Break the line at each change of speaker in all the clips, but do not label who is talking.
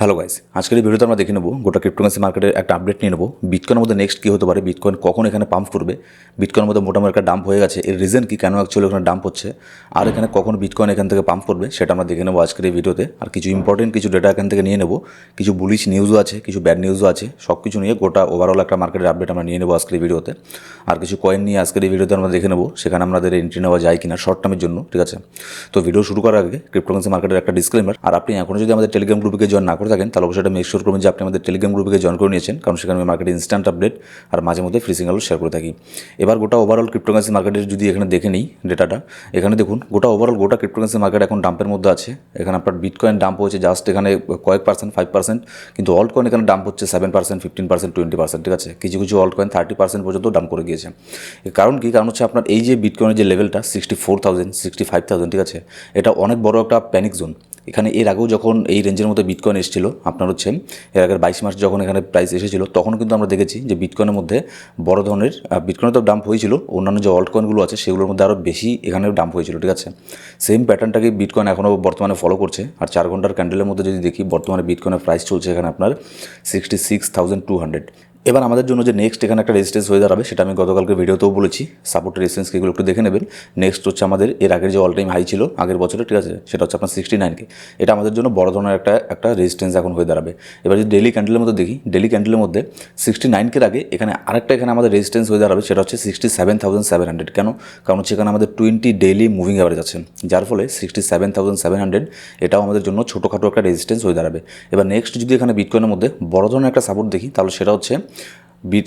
Hello guys আজকের এই ভিডিওতে আমরা দেখে নেব গোটা ক্রিপ্টোকারেন্সি মার্কেটের একটা আপডেট নিয়ে নেব। বিটকয়েনের মধ্যে নেক্সট কী হতে পারে? বিটকয়েন কখন এখানে পাম্প করবে? বিটকয়েনের মধ্যে মোটামুটি একটা ডাম্প হয়ে গেছে। এর রিজন কি? কেন অ্যাকচুয়ালি ওখানে ডাম্প হচ্ছে? আর এখানে কখন বিটকয়েন এখান থেকে পাম্প করবে? সেটা আমরা দেখে নেব আজকের এই ভিডিওতে। আর কিছু ইম্পর্টেন্ট কিছু ডেটা এখান থেকে নিয়ে নেব। কিছু বুলিশ নিউজও আছে, কিছু ব্যাড নিউজও আছে। সব কিছু নিয়ে গোটা ওভারঅল একটা মার্কেটের আপডেট আমরা নিয়ে নেব আজকের এই ভিডিওতে। আর কিছু কয়েন নিয়ে আজকের এই ভিডিওতে আমরা দেখে নেব। সেখানে আমাদের এন্ট্রি নেওয়া যায় কিনা শর্ট টার্মের জন্য, ঠিক আছে? তো ভিডিও শুরু করার আগে ক্রিপ্টোকারেন্সি মার্কেটের একটা ডিসক্লেমার আর আপনি এখনও যদি আমাদের টেলিগ্রাম গ্রুপে জয়েন না করে থাকেন, তাহলে অবশ্যই এটা মেক শিওর করবেন যে আপনি আমাদের টেলিগ্রাম গ্রুপে জয়েন করে নিয়েছেন, কারণ সেখানে আমি মার্কেটে ইনস্ট্যান্ট আপডেট আর মাঝে মধ্যে ফ্রি সিঙ্গালও শেয়ার করে থাকি। এবার গোটা ওভারঅল ক্রিপ্টোকারেন্সি মার্কেটের যদি এখানে দেখে নিই ডেটাটা এখানে দেখুন, গোটা ওভারঅল গোটা ক্রিপ্টোকারেন্সি মার্কেট এখন ডাম্পের মধ্যে আছে। এখানে আপনার বিটকয়েন ডাম্প হয়েছে জাস্ট এখানে কয়েক পার্সেন্ট ফাইভ পার্সেন্ট কিন্তু অল্ট কয়েন এখানে ডাম্প হচ্ছে seven percent fifteen percent twenty percent ঠিক আছে? কিছু কিছু অল্ট কয়েন থার্টি পার্সেন্ট পর্যন্ত ডাম্প করে গিয়েছে। কারণ কি? কারণ হচ্ছে আপনার এই যে বিটকয়েনের যে লেভেলটা sixty four thousand sixty five thousand ঠিক আছে? এটা অনেক বড় একটা প্যানিক জোন এখানে এর আগেও যখন এই রেঞ্জের মধ্যে বিটকয়েন এসেছিল, আপনার হচ্ছে এর আগের বাইশ মার্চ যখন এখানে প্রাইস এসেছিল তখন কিন্তু আমরা দেখেছি যে বিটকয়েনের মধ্যে বড় ধরনের বিটকয়েনে তো ডাম্প হয়েছিল, অন্যান্য যে অল্ট কয়েনগুলো আছে সেগুলোর মধ্যে আরও বেশি এখানে ডাম্প হয়েছিল, ঠিক আছে? সেম প্যাটার্নটাকে বিটকয়েন এখনও বর্তমানে ফলো করছে, আর চার ঘণ্টার ক্যান্ডেলের মধ্যে যদি দেখি, বর্তমানে বিটকয়েনের প্রাইস চলছে এখানে আপনার sixty six thousand two hundred এবার আমাদের জন্য যে নেক্সট এখানে একটা রেজিস্টেন্স হয়ে দাঁড়াবে, সেটা আমি গতকালকে ভিডিওতেও বলেছি সাপোর্ট রেজিস্টেন্স এগুলো একটু দেখে নেবেন। নেক্সট হচ্ছে আমাদের, এর আগের যে অল টাইম হাই ছিল, আগের বছরে, ঠিক আছে? সেটা হচ্ছে আপনার সিক্সটি নাইনকে এটা আমাদের জন্য বড় ধরনের একটা একটা রেজিস্টেন্স এখন হয়ে দাঁড়াবে। এবার যদি ডেলি ক্যান্ডেলের মধ্যে দেখি ডেলি ক্যান্ডেলের মধ্যে সিক্সটি নাইনকের আগে এখানে আরেকটা এখানে আমাদের রেজিস্টেন্স হয়ে দাঁড়াবে, সেটা হচ্ছে sixty seven thousand seven hundred কেন? কারণ হচ্ছে এখানে আমাদের টোয়েন্টি ডেলি মুভিং অ্যাভারেজ আছে। যার ফলে sixty seven thousand seven hundred এটাও আমাদের জন্য ছোটোখাটো একটা রেজিস্টেন্স হয়ে দাঁড়াবে। এবার নেক্সট যদি এখানে বিটকয়েনের মধ্যে বড় ধরনের একটা সাপোর্ট দেখি, তাহলে সেটা হচ্ছে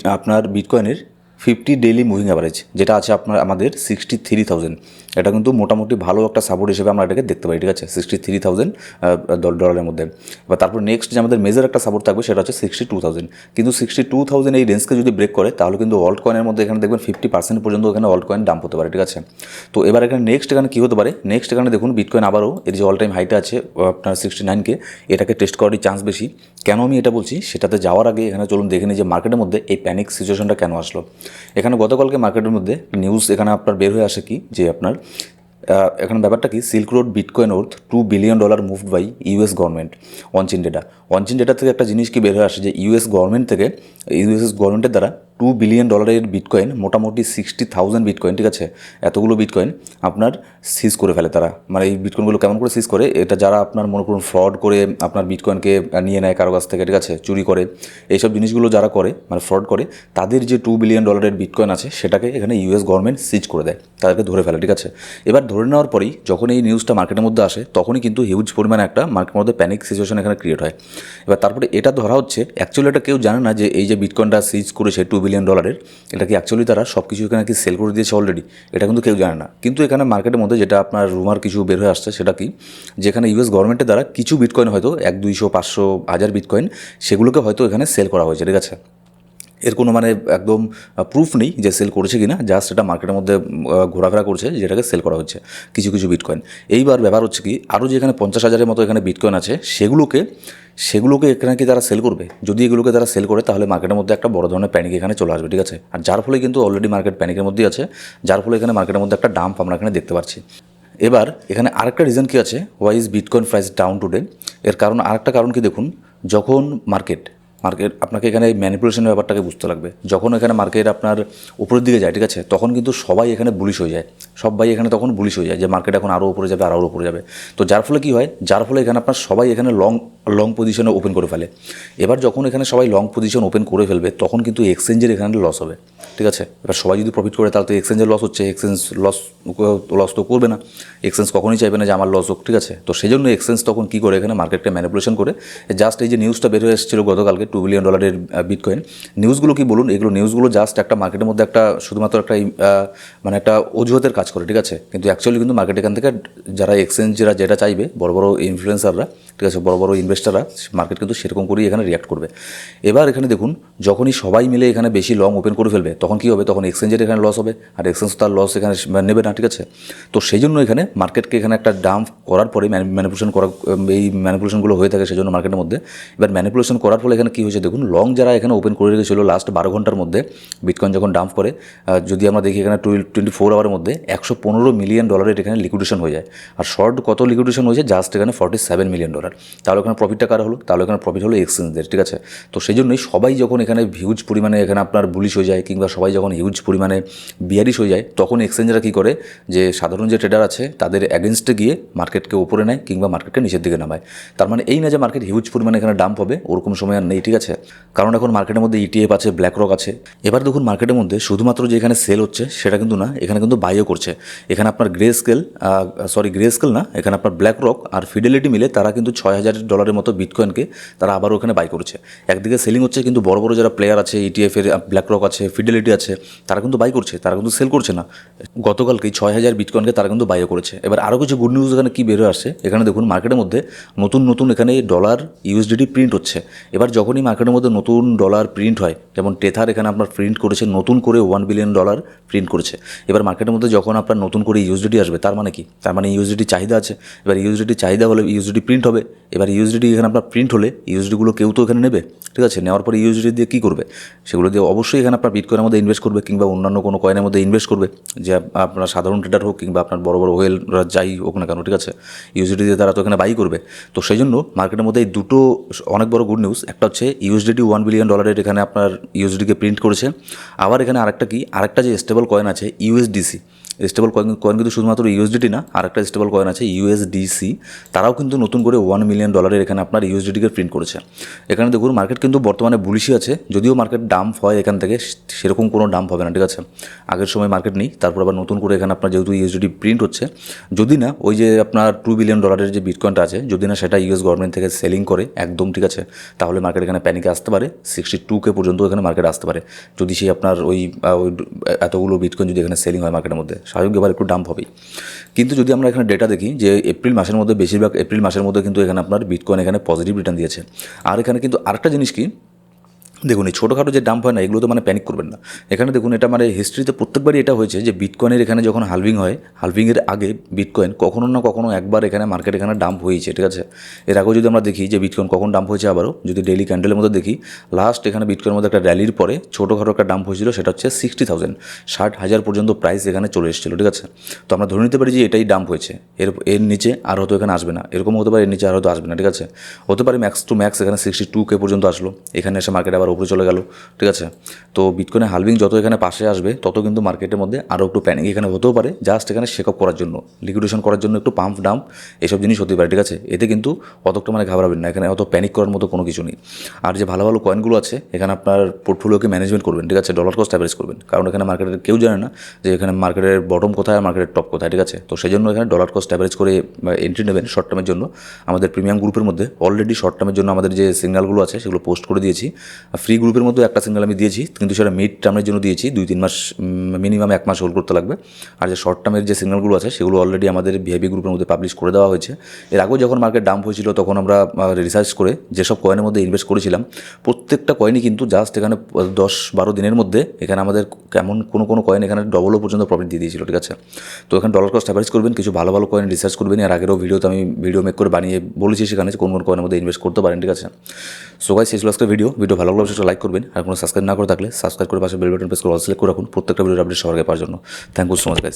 আপনার বিটকয়েনের ফিফটি ডেইলি মুভিং অ্যাভারেজ, যেটা আছে আপনার আমাদের সিক্সটি থ্রি থাউজেন্ড। এটা কিন্তু মোটামুটি ভালো একটা সাপোর্ট হিসেবে আমরা এটাকে দেখতে পাই, ঠিক আছে? সিক্সটি থ্রি থাউজেন্ড ডলারের মধ্যে। এবার তারপর নেক্সট যে আমাদের মেজার একটা সাপোর্ট থাকবে, সেটা হচ্ছে সিক্সটি টু থাউজেন্ড। কিন্তু সিক্সটি টু থাউজেন্ড এই রেঞ্জকে যদি ব্রেক করে, তাহলে কিন্তু অল্ট কয়েনের মধ্যে এখানে দেখবেন ফিফটি পার্সেন্ট পর্যন্ত এখানে অল্ট কয়েন ডাম্প হতে পারে, ঠিক আছে? তো এবার এখানে নেক্সট এখানে কী হতে পারে? নেক্সট এখানে দেখুন বিটকয়েন আবারও এর যে অল টাইম হাইটা আছে আপনার সিক্সটি নাইনকে এটাকে টেস্ট করারই চান্স বেশি। কেন আমি এটা বলছি? সেটাতে যাওয়ার আগে এখানে চলুন দেখে নিই যে মার্কেটের মধ্যে এই প্যানিক সিচুয়েশনটা কেন আসলো। এখানে গতকালকে মার্কেটের মধ্যে নিউজ এখানে আপনার বের হয়ে আসে কি? যে আপনার এখন ব্যাপারটা কি? Silk road bitcoin worth two billion dollar moved by US government onchain data onchain data থেকে একটা জিনিস কি বের হয়ে আসে যে ইউএস গভর্নমেন্ট থেকে ইউএস গভর্নমেন্টের দ্বারা টু বিলিয়ন ডলারের বিটকয়েন মোটামুটি সিক্সটি থাউজেন্ড বিটকয়েন ঠিক আছে? এতগুলো বিটকয়েন আপনার সিজ করে ফেলে তারা। মানে এই বিটকয়েনগুলো কেমন করে সিজ করে? এটা যারা আপনার মনে করুন ফ্রড করে আপনার বিটকয়েনকে নিয়ে নেয় কারও কাছ থেকে, ঠিক আছে? চুরি করে। এইসব জিনিসগুলো যারা করে মানে ফ্রড করে, তাদের যে টু বিলিয়ন ডলারের বিটকয়েন আছে, সেটাকে এখানে ইউএস গভর্নমেন্ট সিজ করে দেয়। তাদেরকে ধরে ফেলে, ঠিক আছে? এবার ধরে নেওয়ার পরেই যখন এই নিউজটা মার্কেটের মধ্যে আসে, তখনই কিন্তু হিউজ পরিমাণে একটা মার্কেটের মধ্যে প্যানিক সিচুয়েশন এখানে ক্রিয়েট হয়। এবার তারপরে এটা ধরা হচ্ছে অ্যাকচুয়ালি এটা কেউ জানে না যে এই যে বিটকয়েনটা সিজ করেছে টু বিলিয়ন ডলারের এটা কি অ্যাকচুয়ালি তারা সব কিছু এখানে কি সেল করে দিয়েছে অলরেডি এটা কিন্তু কেউ জানে না। কিন্তু এখানে মার্কেটের মধ্যে যেটা আপনার রুমার কিছু বের হয়ে আসছে সেটা কি? যেখানে ইউএস গভর্নমেন্টের দ্বারা কিছু বিটকয়েন হয়তো এক, দুইশো, পাঁচশো, হাজার বিটকয়েন সেগুলোকে হয়তো এখানে সেল করা হয়েছে, ঠিক আছে? এর কোনো মানে একদম প্রুফ নেই যে সেল করেছে কি না জাস্ট এটা মার্কেটের মধ্যে ঘোরাফেরা করছে যেটাকে সেল করা হচ্ছে, কিছু কিছু বিটকয়েন এইবার ব্যাপার হচ্ছে কি আরও যে এখানে পঞ্চাশ হাজারের মতো এখানে বিটকয়েন আছে, সেগুলোকে সেগুলোকে এখানে কি তারা সেল করবে? যদি এগুলোকে তারা সেল করে, তাহলে মার্কেটের মধ্যে একটা বড় ধরনের প্যানিক এখানে চলে আসবে, ঠিক আছে? আর যার ফলে কিন্তু অলরেডি মার্কেট প্যানিকের মধ্যেই আছে, যার ফলে এখানে মার্কেটের মধ্যে একটা ডাম্প আমরা এখানে দেখতে পাচ্ছি। এবার, এখানে আরেকটা রিজন কি আছে? Why is bitcoin price down today এর কারণ, আরেকটা কারণ কি দেখুন? যখন মার্কেট মার্কেট, আপনাকে এখানে এই ম্যানিপুলেশনের ব্যাপারটাকে বুঝতে লাগবে। যখন এখানে মার্কেট আপনার উপরের দিকে যায়, ঠিক আছে? তখন কিন্তু সবাই এখানে বুলিশ হয়ে যায়। সবাই এখানে তখন বুলিশ হয়ে যায় যে মার্কেট এখন আরও উপরে যাবে আরও উপরে যাবে। তো যার ফলে কি হয়? যার ফলে এখানে আপনার সবাই এখানে লং লং পজিশনে ওপেন করে ফেলে। এবার যখন এখানে সবাই লং পজিশন ওপেন করে ফেলবে, তখন কিন্তু এক্সচেঞ্জের এখানে লস হবে। ঠিক আছে? এবার সবাই যদি প্রফিট করে, তাহলে তো এক্সচেঞ্জের লস হচ্ছে। এক্সচেঞ্জ লস লস তো করবে না। এক্সচেঞ্জ কখনোই চাইবে না যে আমার লস হোক, ঠিক আছে? তো সেই জন্য এক্সচেঞ্জ তখন কী করে এখানে মার্কেটকে ম্যানিপুলেশন করে জাস্ট এই যে নিউজটা বের হয়ে এসেছিল গতকালকে টু বিলিয়ন ডলারের বিটকয়েন নিউজগুলো কি বলুন? এগুলো নিউজগুলো জাস্ট একটা মার্কেটের মধ্যে একটা শুধুমাত্র একটা মানে একটা অজুহাতের কাজ করে, ঠিক আছে? কিন্তু অ্যাকচুয়ালি কিন্তু মার্কেট এখান থেকে যারা এক্সচেঞ্জরা যেটা চাইবে, বড় বড় ইনফ্লুয়েন্সাররা ঠিক আছে? বড় বড় ইনভেস্টাররা মার্কেট কিন্তু সেরকম করেই এখানে রিয়াক্ট করবে। এবার এখানে দেখুন, যখনই সবাই মিলে এখানে বেশি লং ওপেন করে ফেলবে, তখন কী হবে? তখন এক্সচেঞ্জের এখানে লস হবে, আর এক্সচেঞ্জ তার লস এখানে নেবে না, ঠিক আছে? তো সেই জন্য এখানে মার্কেটকে এখানে একটা ডাম্প করার পরে ম্যানিপুলেশন করা এই ম্যানিপুলেশনগুলো হয়ে থাকে সেই জন্য মার্কেটের মধ্যে। এবার ম্যানিপুলেশন করার ফলে এখানে কী হয়েছে দেখুন লং যারা এখানে ওপেন করে রেখেছিল লাস্ট বারো ঘণ্টার মধ্যে বিটকয়েন যখন ডাম্প করে যদি আমরা দেখি এখানে টুয়েল টোয়েন্টি ফোর আওয়ারের মধ্যে একশো পনেরো মিলিয়ন ডলারের এখানে লিকুইডেশন হয়ে যায়। আর শর্ট কত লিকুইডেশন হয়েছে? জাস্ট এখানে ফর্টি সেভেন মিলিয়ন ডলার তাহলে ওখানে প্রফিটটা কার হলো? তাহলে এখানে প্রফিট হলো এক্সচেঞ্জদের ঠিক আছে? তো সেই জন্যই সবাই যখন এখানে হিউজ পরিমাণে এখানে আপনার বুলিশ হয়ে যায়, কিংবা সবাই যখন হিউজ পরিমাণে বিয়ারিশ হয়ে যায়, তখন এক্সচেঞ্জরা কী করে? যে সাধারণ যে ট্রেডার আছে, তাদের অ্যাগেনস্টে গিয়ে মার্কেটকে উপরে নেয়, কিংবা মার্কেটকে নিচের দিকে নামায়। তার মানে এই না যে মার্কেট হিউজ পরিমাণে এখানে ডাম্প হবে, ওরকম সময় আর নেই। ঠিক আছে? কারণ এখন মার্কেটের মধ্যে ইটিএফ আছে ব্ল্যাক রক আছে। এবার দেখুন মার্কেটের মধ্যে শুধুমাত্র যে এখানে সেল হচ্ছে, সেটা কিন্তু না, এখানে কিন্তু বাইও করছে। এখানে আপনার Grayscale sorry Grayscale না, এখানে আপনার ব্ল্যাক রক আর ফিডেলিটি মিলে তারা কিন্তু ছয় হাজার ডলারের মতো বিটকয়েনকে তারা আবারও ওখানে বাই করছে। একদিকে সেলিং হচ্ছে, কিন্তু বড় বড় যারা প্লেয়ার আছে ইটিএফ এর ব্ল্যাক রক আছে ফিডেলিটি আছে, তারা কিন্তু বাই করছে, তারা কিন্তু সেল করছে না। গতকালকেই ছয় হাজার বিটকয়েনকে তারা কিন্তু বাইও করেছে। এবার আরও কিছু গুড নিউজ এখানে কী বেরো আসছে, এখানে দেখুন মার্কেটের মধ্যে নতুন নতুন এখানে ডলার ইউএসডিটি প্রিন্ট হচ্ছে। এবার যখনই মার্কেটের মধ্যে নতুন ডলার প্রিন্ট হয়। যেমন টেথার এখানে আপনার প্রিন্ট করেছে, নতুন করে ওয়ান বিলিয়ন ডলার প্রিন্ট করেছে। এবার মার্কেটের মধ্যে যখন আপনার নতুন করে ইউএসডিটি আসবে, তার মানে কি? তার মানে ইউএসডিটি চাহিদা আছে। এবার ইউএসডিটি চাহিদা হলে ইউএসডিটি প্রিন্ট হবে। এবার ইউএসডিটি এখানে আপনার প্রিন্ট হলে ইউএসডিগুলো কেউ তো এখানে নেবে। ঠিক আছে? নেওয়ার পরে ইউএসডি দিয়ে কী করবে? সেগুলো দিয়ে অবশ্যই এখানে আপনার বিটকয়েনের মধ্যে ইনভেস্ট করবে কিংবা অন্যান্য কোনো কয়েনের মধ্যে ইনভেস্ট করবে। যে আপনার সাধারণ ট্রেডার হোক কিংবা আপনার বড় বড় ওয়েলরা যাই হোক না কেন, ঠিক আছে? ইউএসডি দিয়ে তারা তো এখানে বাই করবে। তো সেই জন্য মার্কেটের মধ্যে এই দুটো অনেক বড় গুড নিউজ একটা হচ্ছে ইউএসডিটি ওয়ান বিলিয়ন ডলারের এখানে আপনার ইউএসডিকে প্রিন্ট করেছে। আবার এখানে আরেকটা কি? আরেকটা যে স্টেবল কয়েন আছে ইউএসডিসি স্টেবল কয়েন কয়েন কিন্তু শুধুমাত্র ইউএসডিটি না, আরেকটা স্টেবল কয়েন আছে ইউএসডিসি তারাও কিন্তু নতুন করে ওয়ান মিলিয়ন ডলারের এখানে আপনার ইউএসডিটিকে প্রিন্ট করেছে। এখানে দেখুন মার্কেট কিন্তু বর্তমানে বুলিশই আছে, যদিও মার্কেট ডাম্প হয় এখান থেকে, সেরকম কোনো ডাম্প হবে না, ঠিক আছে? আগের সময় মার্কেট নেই, তারপর আবার নতুন করে এখানে আপনার যেহেতু ইউএসডি প্রিন্ট হচ্ছে, যদি না, ওই যে আপনার টু বিলিয়ন ডলারের যে বিটকয়েনটা আছে, যদি না সেটা ইউএস গভর্নমেন্ট থেকে সেলিং করে, একদম, ঠিক আছে? তাহলে মার্কেট এখানে প্যানিকে আসতে পারে সিক্সটি টু কে পর্যন্ত এখানে মার্কেট আসতে পারে। যদি সেই আপনার ওই এতগুলো বিটকয়েন যদি এখানে সেলিং হয় মার্কেটের মধ্যে। স্বাভাবিক এবার একটু ডাম্প হবেই। কিন্তু যদি আমরা এখানে ডেটা দেখি যে এপ্রিল মাসের মধ্যে বেশিরভাগ এপ্রিল মাসের মধ্যে কিন্তু এখানে আপনার বিটকয়েন এখানে পজিটিভ রিটার্ন দিয়েছে। আর এখানে কিন্তু আরেকটা জিনিস কি? দেখুন, এই ছোটোখাটো যে ডাম্প হয় না, এগুলো তো মানে প্যানিক করবেন না। এখানে দেখুন, এটা মানে হিস্ট্রিতে প্রত্যেকবারই এটা হয়েছে যে বিটকয়েনের এখানে যখন হালভিং হয় হালভিংয়ের আগে বিটকয়েন কখনো না কখনো একবার এখানে মার্কেট এখানে ডাম্প হয়েছে, ঠিক আছে? এর আগেও যদি আমরা দেখি যে বিটকয়েন কখন ডাম্প হয়েছে আবারও, যদি ডেইলি ক্যান্ডেলের মধ্যে দেখি লাস্ট এখানে বিটকয়েনের মধ্যে একটা র্যালির পরে ছোটোখাটো একটা ডাম্প হয়েছিল, সেটা হচ্ছে সিক্সটি থাউজেন্ড ষাট হাজার পর্যন্ত প্রাইস এখানে চলে এসেছিল, ঠিক আছে? তো আমরা ধরে নিতে পারি যে এটাই ডাম্প হয়েছে। এর এর নিচে আর হয়তো এখানে আসবে না। এরকম হতে পারে, এর নিচে আর হয়তো আসবে না, ঠিক আছে? হতে পারে ম্যাক্স টু ম্যাক্স এখানে সিক্সটি টু কে পর্যন্ত আসলো। এখানে এসে মার্কেট আবার উপরে চলে গেল, ঠিক আছে? তো বিটকয়েনের হালভিং যত এখানে পাশে আসবে, তত কিন্তু মার্কেটের মধ্যে আরও একটু প্যানিক এখানে হতেও পারে। জাস্ট এখানে শেক আপ করার জন্য লিকুইডেশন করার জন্য একটু পাম্প ডাম্প এসব জিনিস হতে পারে, ঠিক আছে? এতে কিন্তু অতটা মানে ঘাবড়াবেন না, এখানে অত প্যানিক করার মতো কোনো কিছু নেই। আর যে ভালো ভালো কয়েনগুলো আছে, এখানে আপনার পোর্টফোলিওকে ম্যানেজমেন্ট করবেন, ঠিক আছে? ডলার কস্ট অ্যাভারেজ করবেন। কারণ এখানে মার্কেটের কেউ জানে না যে এখানে মার্কেটের বটম কোথায় আর মার্কেটের টপ কোথায়, ঠিক আছে? তো সেই জন্য এখানে ডলার কস্ট অ্যাভারেজ করে এন্ট্রি নেবেন শর্ট টার্মের জন্য। আমাদের প্রিমিয়াম গ্রুপের মধ্যে অলরেডি শর্ট টার্মের জন্য আমাদের যে সিগনালগুলো আছে, সেগুলো পোস্ট করে দিয়েছি। ফ্রি গ্রুপের মধ্যে একটা সিগনাল আমি দিয়েছি, কিন্তু সেটা মিড টার্মের জন্য দিয়েছি, দুই তিন মাস মিনিমাম এক মাস হোল্ড করতে লাগবে। আর যে শর্ট টার্মের যে সিগনালগুলো আছে, সেগুলো অলরেডি আমাদের ভিআইপি গ্রুপের মধ্যে পাবলিশ করে দেওয়া হয়েছে। এর আগেও যখন মার্কেট ডাম্প হয়েছিল, তখন আমরা রিসার্চ করে যেসব কয়েনের মধ্যে ইনভেস্ট করেছিলাম, প্রত্যেকটা কয়েনই কিন্তু জাস্ট এখানে দশ বারো দিনের মধ্যে এখানে আমাদের কেমন কোনো কোনো কয়েন এখানে ডবলও পর্যন্ত প্রফিট দিয়ে দিয়েছিল, ঠিক আছে? তো এখানে ডলার কস্ট অ্যাভারেজ করবেন, কিছু ভালো ভালো কয়েন রিসার্চ করবেন। এর আগেরও ভিডিওতে আমি ভিডিও মেক করে বানিয়ে বলেছি সেখানে কোন কোন কয়েনের মধ্যে ইনভেস্ট করতে পারেন, ঠিক আছে? সো গাইস শেষ লাস্টের ভিডিও ভিডিও ভালো লাগলে অবশ্যই লাইক করবেন আর কোনো সাবস্ক্রাইব না করে থাকলে সাবস্ক্রাইব করে পাশে বেল বাটন প্রেস করে অল সিলেক্ট করে রাখুন প্রত্যেকটা ভিডিওর আপডেট সবার আগে পাওয়ার জন্য। Thank you so much guys